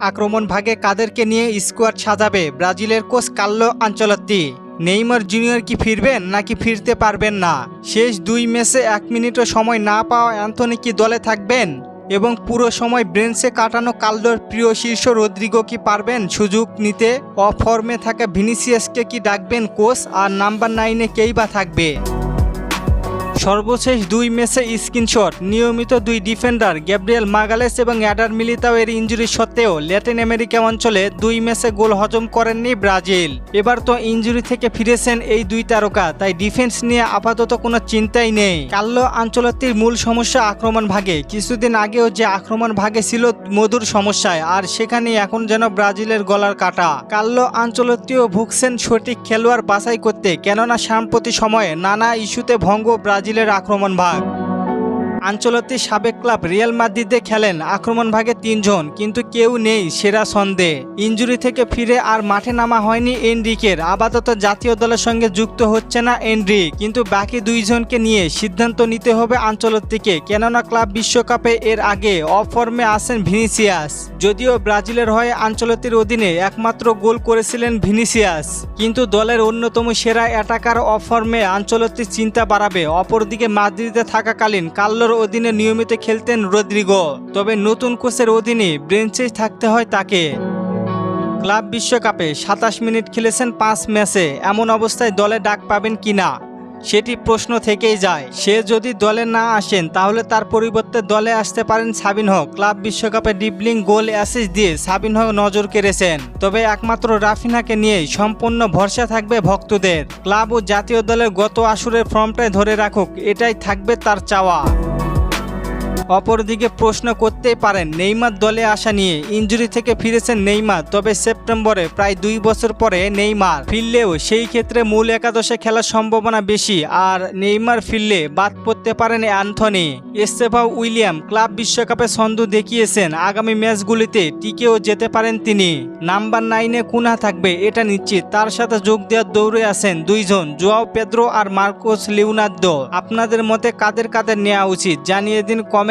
আক্রমণ ভাগে কাদেরকে নিয়ে স্কোয়াড সাজাবে ব্রাজিলের coach Carlo Ancelotti. Neymar junior কি ফিরবেন নাকি ফিরতে পারবেন না? শেষ দুই ম্যাচে এক মিনিটও সময় না পাওয়া অ্যান্থনি কি দলে থাকবেন? এবং পুরো সময় ব্রেন্সে কাটানো কাল্লোর প্রিয় শীর্ষ রদ্রিগো কি পারবেন? সুযোগ নিতে অফর্মে থাকা ভিনিসিয়াসকে কি ডাকবেন কোচ? আর নাম্বার নাইনে কেই বা থাকবে? সর্বশেষ দুই ম্যাচে স্ক্রিনশট। নিয়মিত দুই ডিফেন্ডার, গ্যাব্রিয়েল মাগালেস এবং অ্যাডার মিলিতাও এর ইঞ্জুরি সত্ত্বেও ল্যাটিন আমেরিকা অঞ্চলে দুই ম্যাচে গোল হজম করেননি ব্রাজিল। এবার তো ইঞ্জুরি থেকে ফিরেছেন এই দুই তারকা, তাই ডিফেন্স নিয়ে আপাতত কোনো চিন্তাই নেই। কাল্লো আঞ্চলতির মূল সমস্যা আক্রমণ ভাগে। কিছুদিন আগেও যে আক্রমণ ভাগে ছিল মধুর সমস্যায়, আর সেখানে এখন যেন ব্রাজিলের গলার কাটা। কাল্লো আঞ্চলতিও ভুগছেন সঠিক খেলোয়াড় বাছাই করতে, কেননা সাম্প্রতিক সময়ে নানা ইস্যুতে ভঙ্গ ব্রাজিলের আক্রমণ ভাগ। আঞ্চলতি সাবেক ক্লাব রিয়াল মাদ্রিদে খেলেন আক্রমণ ভাগে তিনজন, কিন্তু কেউ নেই সেরা ছন্দে। ইঞ্জুরি থেকে ফিরে আর মাঠে নামা হয়নি এনরিকের। আপাতত জাতীয় দলের সঙ্গে যুক্ত হচ্ছে না এনরিক, কিন্তু বাকি দুইজনকে নিয়ে সিদ্ধান্ত নিতে হবে আঞ্চলতিকে কেননা ক্লাব বিশ্বকাপে এর আগে অফর্মে আছেন ভিনিসিয়াস। যদিও ব্রাজিলের হয়ে আঞ্চলতির অধীনে একমাত্র গোল করেছিলেন ভিনিসিয়াস, কিন্তু দলের অন্যতম সেরা অ্যাটাকার অফর্মে আঞ্চলতির চিন্তা বাড়াবে। অপরদিকে মাদ্রিদে থাকাকালীন কাল্লোর অধীনে নিয়মিত খেলতেন রদ্রিগো, তবে নতুন কোচের অধীনে ব্রেঞ্চে থাকতে হয় তাকে। ক্লাব বিশ্বকাপে সাতাশ মিনিট খেলেছেন পাঁচ ম্যাচে, এমন অবস্থায় দলে ডাক পাবেন কিনা সেটি প্রশ্ন থেকেই যায়। সে যদি দলে না আসেন, তাহলে তার পরিবর্তে দলে আসতে পারেন সাবিন হক। ক্লাব বিশ্বকাপে ডিবলিং গোল অ্যাসিস দিয়ে সাবিনহ নজর কেড়েছেন। তবে একমাত্র রাফিনাকে নিয়েই সম্পূর্ণ ভরসা থাকবে ভক্তদের। ক্লাব ও জাতীয় দলের গত আসরের ফর্মটাই ধরে রাখুক, এটাই থাকবে তার চাওয়া। অপরদিকে প্রশ্ন করতেই পারেন, নেইমার দলে আসা নিয়ে। ইঞ্জুরি থেকে ফিরেছেন নেইমার, তবে সেপ্টেম্বরে, প্রায় দুই বছর পরে নেইমার ফিরলেও সেই ক্ষেত্রে মূল একাদশে খেলার সম্ভাবনা বেশি। আর নেইমার ফিরলে বাদ পড়তে পারেন অ্যান্থনি। এস্তেফা উইলিয়াম, ক্লাব বিশ্বকাপে ছন্দ দেখিয়েছেন। আগামী ম্যাচগুলিতে টিকেও যেতে পারেন তিনি। নাম্বার নাইনে কুনা থাকবে, এটা নিশ্চিত। তার সাথে যোগ দেওয়ার দৌড়ে আছেন দুইজন, জোয়াও পেদ্রো আর মার্কোস লিওনার্দো। আপনাদের মতে কাদের কাদের নেওয়া উচিত? জানিয়ে দিন